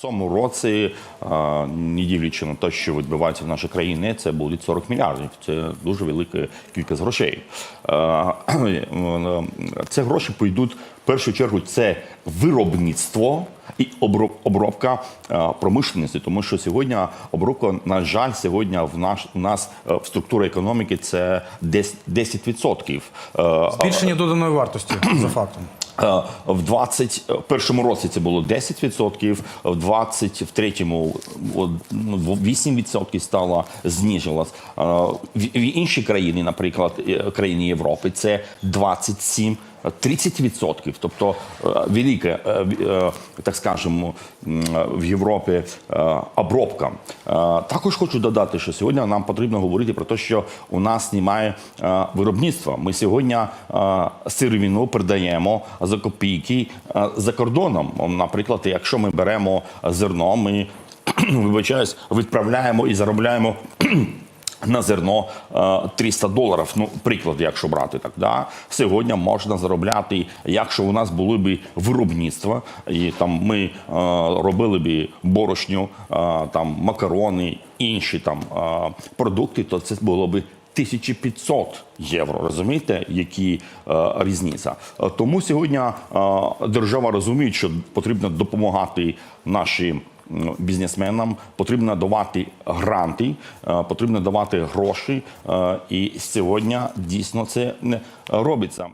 Цьому році, не дивлячи на те, що відбувається в нашій країні, це буде 40 мільярдів. Це дуже велика кількість грошей. Це гроші пойдуть в першу чергу. Це виробництво і оброб- обробка промишленості, тому що сьогодні обробка, на жаль, сьогодні в наш у нас е, в структурі економіки це десь 10%. Е, Збільшення доданої вартості за фактом. Е, В 21 році це було 10%, в 23-му от, ну, 8% стало знижувалось. Е, В в інші країни, наприклад, е, країни Європи, це 27 30%, тобто е, велика, е, е, так скажемо, в Європі обробка. Також хочу додати, що сьогодні нам потрібно говорити про те, що у нас немає виробництва. Ми сьогодні сировину продаємо за копійки за кордоном. Наприклад, якщо ми беремо зерно, ми вибачаюсь, відправляємо і заробляємо. На зерно е, 300 доларів. Ну, приклад, якщо брати так, да? сьогодні можна заробляти, якщо у нас були б виробництва, і там ми е, робили б борошню, е, там макарони, інші там е, продукти, то це було б 1500 євро. Розумієте, які е, різниця? Е, Тому сьогодні е, держава розуміє, що потрібно допомагати нашим бізнесменам, потрібно давати гранти, е, потрібно давати гроші, е, і сьогодні дійсно це не робиться.